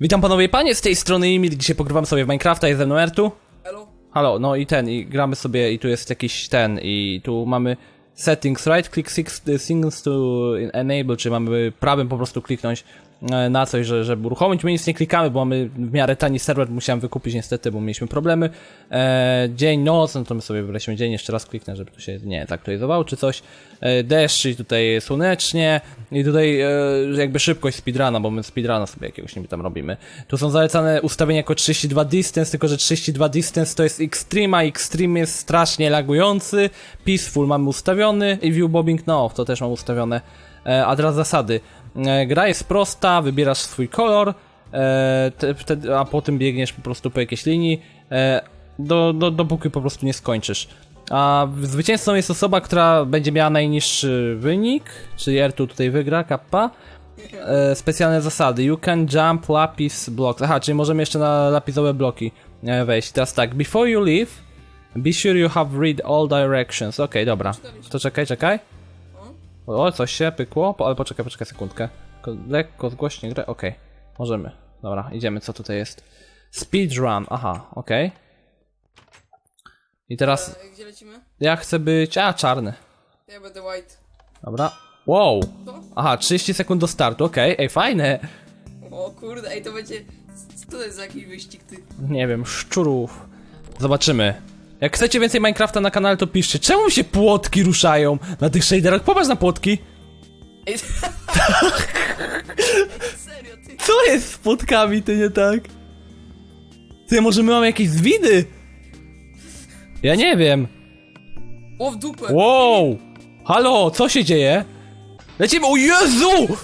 Witam panowie i panie, z tej strony Emil, dzisiaj pogrywam sobie w Minecrafta, jest ze mną Ertu. Halo, no i ten, i gramy sobie, i tu jest jakiś ten, i tu mamy settings, right click six things to enable, czy mamy prawym po prostu kliknąć na coś, że, żeby uruchomić. My nic nie klikamy, bo mamy w miarę tani serwer, musiałem wykupić niestety, bo mieliśmy problemy. E, dzień, noc, no to my sobie wybraliśmy dzień, jeszcze raz kliknę, żeby tu się nie tak aktualizowało, czy coś. E, deszcz, i tutaj słonecznie, i tutaj e, jakby szybkość speedruna, bo my speedruna sobie jakiegoś niby tam robimy. Tu są zalecane ustawienia jako 32 distance, tylko że 32 distance to jest extreme, a extreme jest strasznie lagujący. Peaceful mamy ustawiony i view bobbing no to też mam ustawione. E, a teraz zasady. E, gra jest prosta, wybierasz swój kolor, e, a potem biegniesz po prostu po jakiejś linii, e, do, do, dopóki po prostu nie skończysz. A zwycięzcą jest osoba, która będzie miała najniższy wynik, czyli Ertu tutaj wygra, kappa. Specjalne zasady. You can jump lapis blocks. Aha, czyli możemy jeszcze na lapisowe bloki wejść. Teraz tak, before you leave, be sure you have read all directions. Okej, dobra. To czekaj, czekaj. O, coś się pykło, po, ale poczekaj, poczekaj sekundkę. Lekko zgłośnie grę, okej. Możemy. Dobra, idziemy, co tutaj jest. Speedrun, aha, okej. I teraz E, gdzie lecimy? ja chcę być, a czarny. Ja będę white. Dobra. Wow. Aha, 30 sekund do startu, okej, ej, fajne. O kurde, ej, to będzie... Co to jest za jakiś wyścig, ty? Nie wiem, szczurów. Zobaczymy. Jak chcecie więcej Minecrafta na kanale, to piszcie. Czemu się płotki ruszają na tych shaderach? Popatrz na płotki. Serio, ty? Co jest z płotkami, ty nie tak? Ty, może my mamy jakieś zwidy? Ja nie wiem. O, w dupę! Wow! Halo, co się dzieje? Lecimy, o Jezu!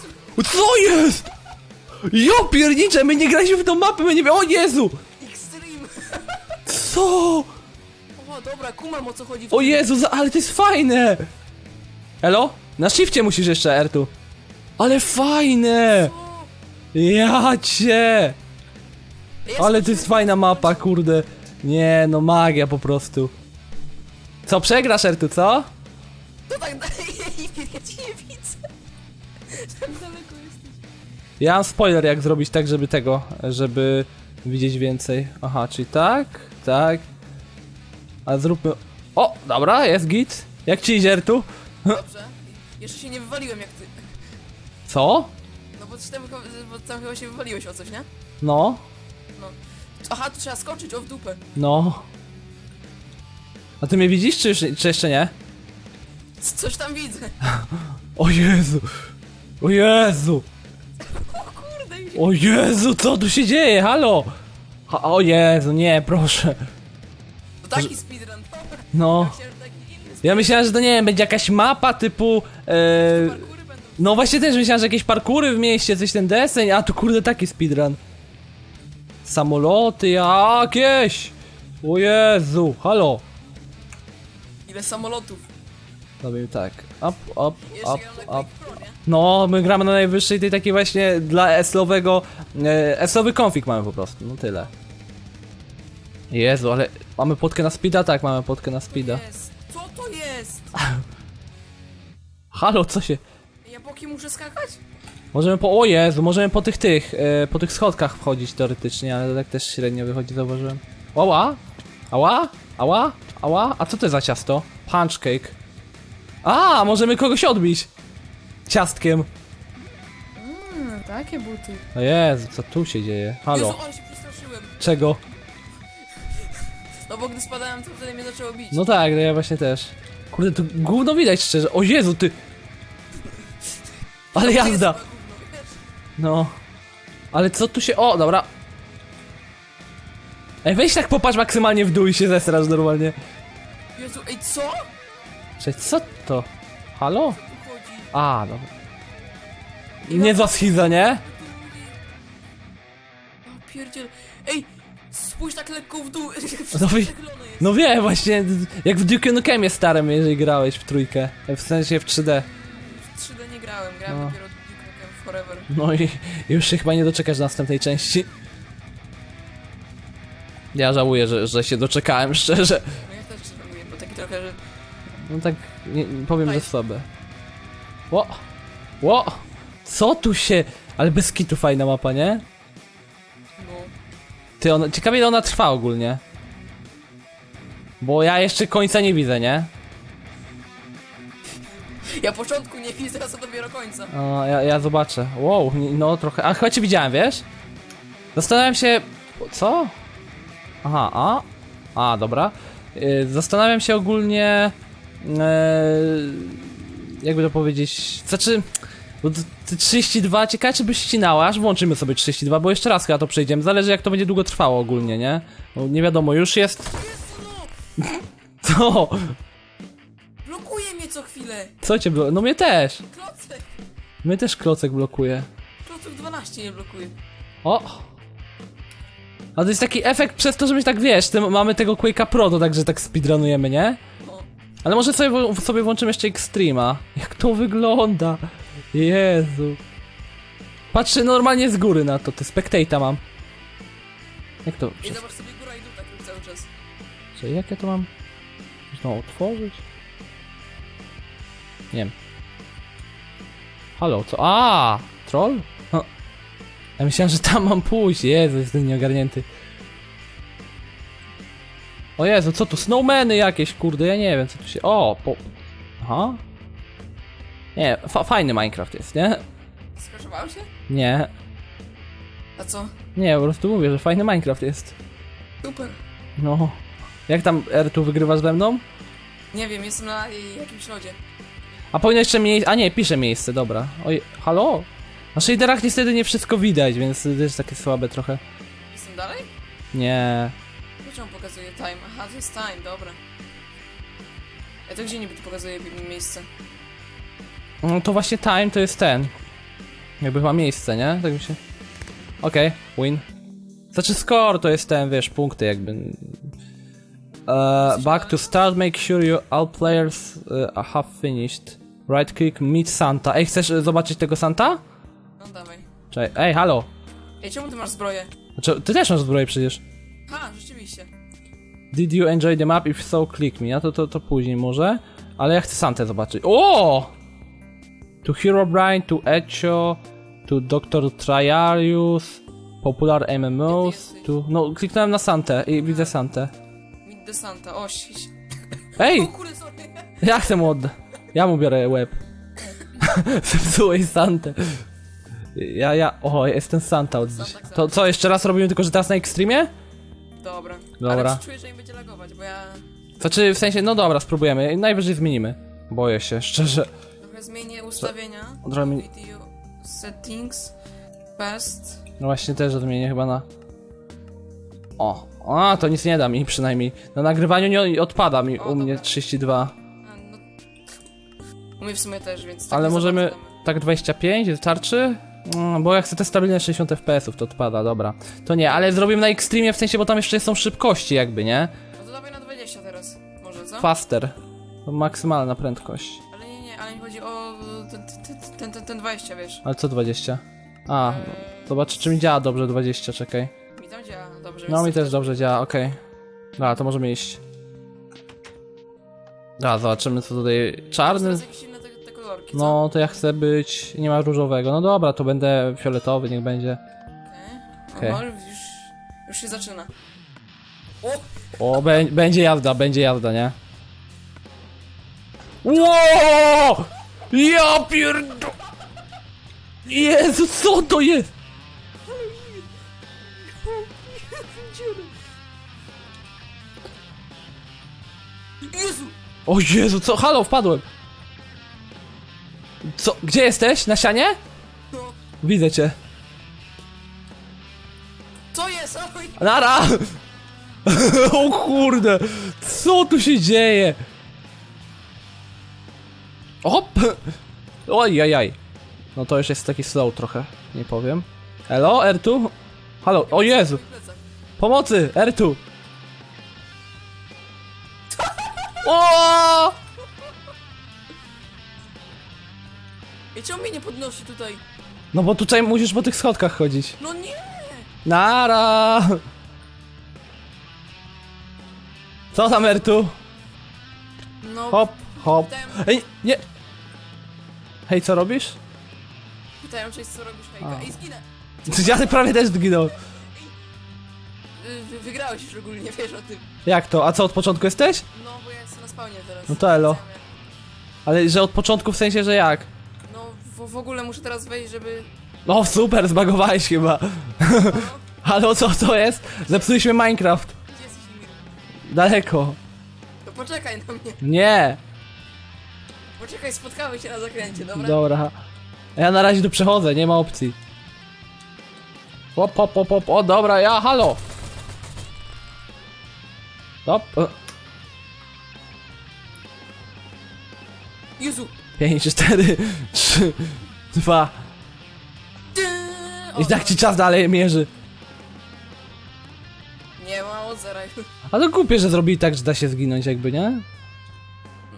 Co jest? Jo piernicze, my nie graliśmy w tą mapę, my nie wiem, o Jezu! Extreme! Co? O, dobra, kumam o co chodzi. w O. Jezu, za- ale to jest fajne! Elo? Na shifcie musisz jeszcze, Ertu. Ale fajne! O, Ja cię! Ale to jest fajna mapa, kurde. Nie, no magia po prostu. Co, przegrasz, Ertu, co? To tak dalej, ja cię nie widzę. Tak daleko jesteś. Ja mam spoiler, jak zrobić tak, żeby tego, żeby widzieć więcej. Aha, czyli tak, tak. A zróbmy... O, dobra, jest git. Jak ci idzie, Ertu? Dobrze. Jeszcze się nie wywaliłem jak ty. Co? No bo tam, chyba- bo tam chyba się wywaliłeś o coś, nie? No, Aha, tu trzeba skoczyć, o w dupę. no. A ty mnie widzisz, czy, już, czy jeszcze nie? C- Coś tam widzę. O Jezu! O Jezu! O kurde, idzie. O Jezu, co tu się dzieje? Halo! Ha, o Jezu, nie, proszę. To taki speedrun. No. Ja myślałem, że to nie wiem, będzie jakaś mapa typu. E, no właśnie też myślałem, że jakieś parkury w mieście, coś ten deseń, a tu kurde taki speedrun. Samoloty jakieś! O Jezu, halo! Ile samolotów. Robimy tak. Up, up, up, up. No, my gramy na najwyższej tej takiej właśnie dla S-lowego. E, S-lowy config mamy po prostu, no tyle. Jezu, ale mamy podkę na speeda? Tak, mamy podkę na speeda. Jest. Co to jest? Halo, co się... Ja boki muszę skakać? Możemy po... O Jezu, możemy po tych tych, e, po tych schodkach wchodzić teoretycznie, ale tak też średnio wychodzi, zauważyłem. Ała? Ała? Ała? Ała? A co to za ciasto? Punch cake. A, możemy kogoś odbić. Ciastkiem. Mmm, takie buty. O Jezu, co tu się dzieje? Halo. Jezu, ale się przestraszyłem. Czego? No bo gdy spadałem, to wtedy mnie zaczęło bić. No tak, no ja właśnie też. Kurde, tu gówno widać szczerze. O Jezu, ty... Ale To jazda! No. Ale co tu się... O, dobra. Ej, weź tak popatrz maksymalnie w dół i się zesrasz normalnie. Jezu, ej, co? Cześć, co to? Halo? Tu chodzi. A, dobra. Nie za schiza, nie? O pierdziel. Ej, spójrz tak lekko w dół. No jest. No wiem, właśnie, jak w Duke Nukemie starym, jeżeli grałeś w trójkę. W sensie w 3D. W 3D nie grałem, grałem No. dopiero Duke Nukem Forever. No i już się chyba nie doczekasz następnej części. Ja żałuję, że, że się doczekałem, szczerze. No ja też żałuję, bo taki trochę, że... No tak, nie, powiem, że słabe. Ło! Ło! Co tu się... Ale bez kitu fajna mapa, nie? Ty, ona, ciekawie ile ona trwa ogólnie. Bo ja jeszcze końca nie widzę, nie? Ja początku nie widzę, a co dopiero końca. O, ja, ja zobaczę. Wow, nie- no trochę. A chyba cię widziałem, wiesz? Zastanawiam się. Co? Aha, a? A, dobra. Yy, Zastanawiam się ogólnie. Yy, jakby to powiedzieć. Znaczy. Bo t- te 32, ciekawe czy byś ścinała, aż włączymy sobie 32, bo jeszcze raz chyba to przejdziemy. Zależy jak to będzie długo trwało ogólnie, nie? No, nie wiadomo, już jest. Co? Blokuje mnie co chwilę! Co cię blo... No mnie też. Klocek! Mnie też klocek blokuje. Klocek 12 nie blokuje. O! A to jest taki efekt przez to, że my tak wiesz, tym, mamy tego Quake'a Pro, to także tak speedrunujemy, nie? No. Ale może sobie, w- sobie włączymy jeszcze Extrema. Jak to wygląda? Jezu. Patrzę normalnie z góry na to, ty spectata mam. Jak to? I Przez... zobacz sobie góra i dół tak cały czas. Czy jak ja to mam? Można otworzyć? Nie wiem. Halo, co? A, Troll? No. Ja myślałem, że tam mam pójść. Jezu, jestem nieogarnięty. O Jezu, co tu? Snowmany jakieś, kurde, ja nie wiem, co tu się... O, po... Aha. Nie, fa fajny Minecraft jest, nie? Skraszowało się? Nie, A co? nie, po prostu mówię, że fajny Minecraft jest. Super. No. Jak tam, R, tu wygrywasz ze mną? Nie wiem, jestem na y, jakimś lodzie. A powinno jeszcze miejsce. A nie, pisze miejsce, dobra. Oj, halo? Na shaderach niestety nie wszystko widać, więc to jest takie słabe trochę. Jestem dalej? Nie. Dlaczego on pokazuje time? Aha, to jest time, dobra. A to gdzie niby tu pokazuje mi- miejsce? No to właśnie time to jest ten. Jakby chyba miejsce, nie? Tak mi się. Okej, win. Znaczy score to jest ten, wiesz, punkty jakby. Uh, back to start, make sure you all players uh, have finished. Right click, meet Santa. Ej, chcesz e, zobaczyć tego Santa? No dawaj. Czekaj, ej, halo. Ej, czemu ty masz zbroję? Znaczy, ty też masz zbroję przecież. Ha, rzeczywiście. Did you enjoy the map? If so, click me. Ja to, to, to później może. Ale ja chcę Santę zobaczyć. O! To Herobrine, to Echo, to Dr. Triarius, Popular MMOs, tu... No, kliknąłem na Santę i widzę Santę. Mid Desanta, o, ś- ś- Ej! O kurde, sorry. Ja chcę mu odda. Ja mu biorę łeb. Zepsułeś Santę. Ja, ja... O, jestem Santa od dziś. Santa, To co, jeszcze raz robimy tylko, że teraz na Extremie? Dobra. Dobra. Ale czuję, że mi będzie lagować, bo ja Znaczy, w sensie, no dobra, spróbujemy. Najwyżej zmienimy. Boję się, szczerze. Zmienię ustawienia. Mi- Video settings. Best. No właśnie też odmienię chyba na... O, a to nic nie da mi przynajmniej. Na nagrywaniu nie odpada mi O, u mnie dobra. 32. A, no. U mnie w sumie też, więc tak Ale możemy tak 25 wystarczy? Mm, Bo jak chcę te stabilne 60 fps to odpada, dobra. To nie, ale zrobimy na Extremie w sensie, bo tam jeszcze są szybkości jakby, nie? No to dawaj na 20 teraz. Może, co? Faster. To maksymalna prędkość. Ale nie, nie, ale mi chodzi o ten, ten, ten, ten, ten 20, wiesz. Ale co 20? A, no, zobacz czy mi działa dobrze 20, czekaj. Mi tam działa dobrze. No więc mi też dobrze działa, okej. Dobra, to możemy iść. Dobra, zobaczymy co tutaj. Czarny. Teraz jakieś inne te, te kolorki, co? No, to ja chcę być. Nie ma różowego. No dobra, to będę fioletowy, niech będzie. Okej. Okay. już, już się zaczyna. O! O, bę- będzie jazda, będzie jazda, nie? Ło! Ja pierdo... Jezu, co to jest? Jezu! O Jezu, co? Halo, wpadłem. Co? Gdzie jesteś? Na sianie? No. Widzę cię. Co jest? Oj! Nara! o kurde! Co tu się dzieje? Hop! Oj, jaj, jaj. No to już jest taki slow trochę, nie powiem. Elo, R2? Halo, o Jezu! Pomocy! R2! O! Ej, czemu mnie nie podnosi tutaj? No bo tutaj musisz po tych schodkach chodzić. No nie! Nara! Co tam R2? No, Hop, hop. Ej, nie! Hej, co robisz? pytałem cześć, co robisz, A. hejka. Ej, zginę! Ja prawie też zginął. wygrałeś już ogólnie, wiesz o tym. Jak to? A co, od początku jesteś? No, bo ja jestem na spawnie teraz. No to elo. Ale że od początku w sensie, że jak? No, w, w ogóle muszę teraz wejść, żeby... No super, zbagowałeś chyba. Halo, co to jest? Zepsuliśmy Minecraft. Gdzie jesteś? Daleko. To poczekaj na mnie. Nie. Poczekaj, spotkamy się na zakręcie, dobra? Dobra. Ja na razie tu przechodzę, nie ma opcji. Hop, hop, hop, hop. O, dobra, ja, halo. Hop. e, Jezu! 5, 4, 3, 2. I tak ci czas dalej mierzy. Nie ma od zera. Ale głupie, że zrobili tak, że da się zginąć jakby, nie?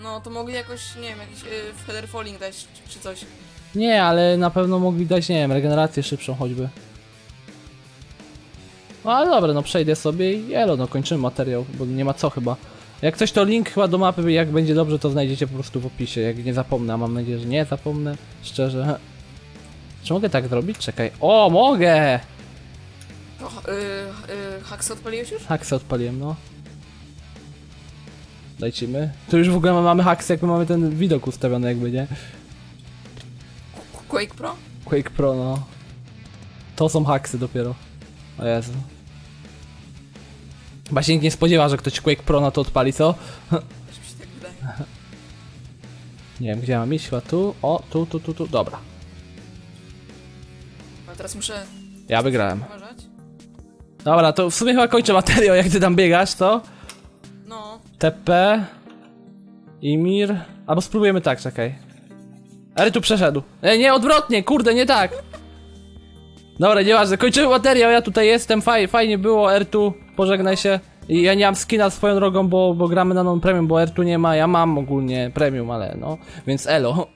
No, to mogli jakoś, nie wiem, jakiś y, feather falling dać, czy, czy coś. Nie, ale na pewno mogli dać, nie wiem, regenerację szybszą choćby. No ale dobra, no przejdę sobie i elo, no kończymy materiał, bo nie ma co chyba. Jak coś to link chyba do mapy, jak będzie dobrze, to znajdziecie po prostu w opisie, jak nie zapomnę, a mam nadzieję, że nie zapomnę, szczerze. Czy mogę tak zrobić? Czekaj. O, mogę! To, y, y, haksy odpaliłeś już? Haksy odpaliłem, no. Dajcimy. Tu już w ogóle mamy haksy, jakby mamy ten widok ustawiony jakby, nie? Quake Pro? Quake Pro, no. To są haksy dopiero. O Jezu. Chyba się nikt nie spodziewa, że ktoś Quake Pro na to odpali, co? Też mi się tak wydaje. Nie wiem, gdzie mam iść, chyba tu. O, tu, tu, tu, tu. Dobra. A teraz muszę Ja wygrałem. uważać. Dobra, to w sumie chyba kończę materiał, jak ty tam biegasz, co? TP. Imir. Albo spróbujemy tak, czekaj. Ale tu przeszedł. E, nie, odwrotnie, kurde, nie tak. Dobra, nieważne, kończymy materiał, ja tutaj jestem, faj, fajnie było, R2, pożegnaj się. I ja nie mam skina swoją drogą, bo, bo gramy na non premium, bo R2 nie ma, ja mam ogólnie premium, ale no, więc elo.